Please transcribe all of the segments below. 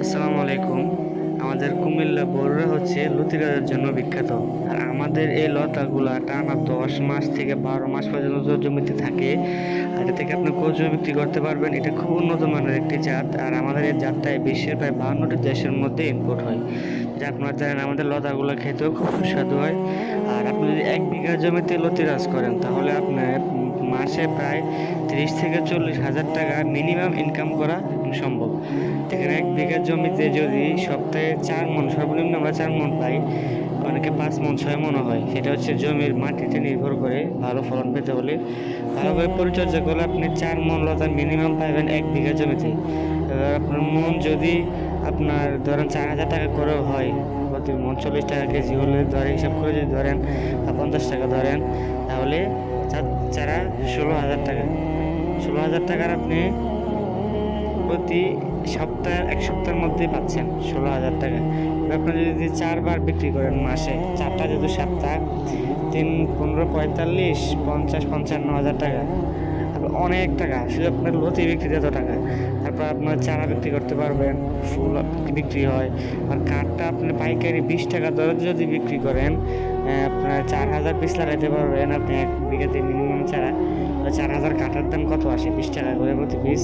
আসসালামু আলাইকুম। আমাদের কুমিল্লা বড়রা হচ্ছে লতিরাজের জন্য বিখ্যাত। আর আমাদের এই লতাগুলা টানা দশ মাস থেকে বারো মাস পর্যন্ত জমিতে থাকে, আর এটা থেকে আপনি কচু বিক্রি করতে পারবেন। এটা খুব উন্নত মানের একটি জাত, আর আমাদের এই জাতটাই বিশ্বের প্রায় বাহান্নটি দেশের মধ্যে ইম্পোর্ট হয়। যা আপনারা জানেন, আমাদের লতাগুলো খেতেও খুব সুস্বাদু হয়। আর আপনি যদি এক বিঘা জমিতে লতিরাজ করেন, তাহলে আপনার মাসে প্রায় তিরিশ থেকে চল্লিশ হাজার টাকা মিনিমাম ইনকাম করা সম্ভব। এখানে এক বিঘা জমিতে যদি সপ্তাহে চার মন, সর্বনিম্ন আমরা চার মন পাই, অনেকে পাঁচ মন, ছয় মনও হয়। সেটা হচ্ছে জমির মাটিতে নির্ভর করে ভালো ফলন পেতে হলে। ভালোভাবে পরিচর্যা করলে আপনি চার মন লতা মিনিমাম পাবেন এক বিঘা জমিতে। এবার আপনার মন যদি আপনার ধরেন চার হাজার টাকা করেও হয় প্রতি মন চল্লিশ টাকা কেজি হলে ধরে হিসাব করে যদি ধরেন পঞ্চাশ টাকা ধরেন, তাহলে চার- ষোলো হাজার টাকা। ষোলো হাজার টাকার আপনি প্রতি সপ্তাহ এক সপ্তাহের মধ্যেই পাচ্ছেন ষোলো হাজার টাকা। আপনি যদি চারবার বিক্রি করেন মাসে, চারটা যেহেতু সপ্তাহ তিন, পনেরো, পঁয়তাল্লিশ, পঞ্চাশ, পঞ্চান্ন হাজার টাকা। তারপর অনেক টাকা। শুধু আপনার লতি বিক্রিতে এত টাকা। তারপর আপনার চারা বিক্রি করতে পারবেন, ফুল বিক্রি হয়। আর কাঠটা আপনি পাইকারি বিশ টাকা দরে যদি বিক্রি করেন আপনার চার হাজার পিস লাগাইতে পারবেন আপনি এক বিঘাতে মিনিমাম চারা। চার হাজার কাঠার দাম কত আসে? বিশ টাকা করে প্রতি পিস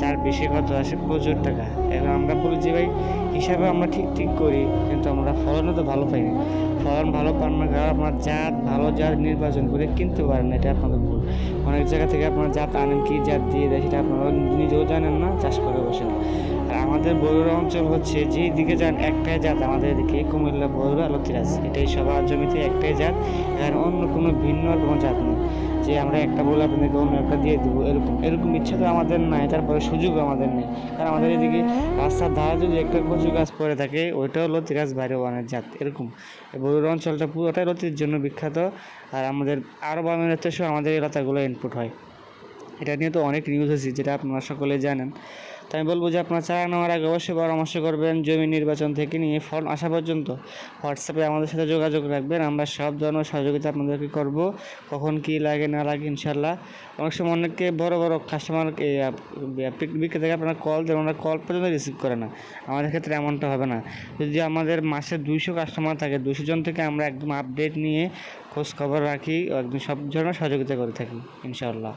চার বেশি কত আসে প্রচুর টাকা। এখন আমরা বলি যে ভাই হিসাবে আমরা ঠিক ঠিক করি, কিন্তু আমরা ফলনও তো ভালো পাই না। ফলন ভালো পান না কারণ আপনার জাত ভালো জাত নির্বাচন করে কিনতে পারেন, এটা আপনাদের ভুল। অনেক জায়গা থেকে আপনার জাত আনেন, কী জাত দিয়ে দেয় সেটা আপনারা নিজেও জানেন না, চাষ করে বসেন। আর আমাদের বগুড়া অঞ্চল হচ্ছে যেই দিকে যান, একটাই জাত আমাদের এদিকে কুমিল্লা বগুড়া লতিরাজ। এটাই সবার জমিতে একটাই জাত, এখানে অন্য কোনো ভিন্ন কোনো জাত নেই। যে আমরা একটা বলে আপনাদেরকে অন্য একটা দিয়ে দেবো, এরকম এরকম ইচ্ছা তো আমাদের নাই, তারপরে সুযোগ আমাদের নেই। কারণ আমাদের এদিকে রাস্তার ধারে যদি একটা কচু গাছ পড়ে থাকে ওইটাও লতি গাছ বাইরে বানের জাত এরকম। বরুর অঞ্চলটা পুরোটাই লতির জন্য বিখ্যাত। আর আমাদের আরও বামের সব আমাদের এলাকাগুলো ইনপুট হয়। এটা নিয়ে তো অনেক নিউজ আছে যেটা আপনারা সকলে জানেন। তো আমি বলব যে আপনার চারা নেওয়ার আগে অবশ্যই পরামর্শ করবেন জমি নির্বাচন থেকে নিয়ে ফল আসা পর্যন্ত। হোয়াটসঅ্যাপে আমাদের সাথে যোগাযোগ রাখবেন, আমরা সব ধরনের সহযোগিতা আপনাদেরকে করব, কখন কি লাগে, না লাগে ইনশাল্লাহ অনেক সময় অনেককে বড় বড় কাস্টমার বিক্রি থেকে আপনারা কল দেন, ওনারা কল পর্যন্ত রিসিভ করে না। আমাদের ক্ষেত্রে এমনটা হবে না। যদি আমাদের মাসে দুইশো কাস্টমার থাকে দুশো জন থেকে আমরা একদম আপডেট নিয়ে খোঁজ খবর রাখি, একদম সব ধরনের সহযোগিতা করে থাকি, ইনশাআল্লাহ।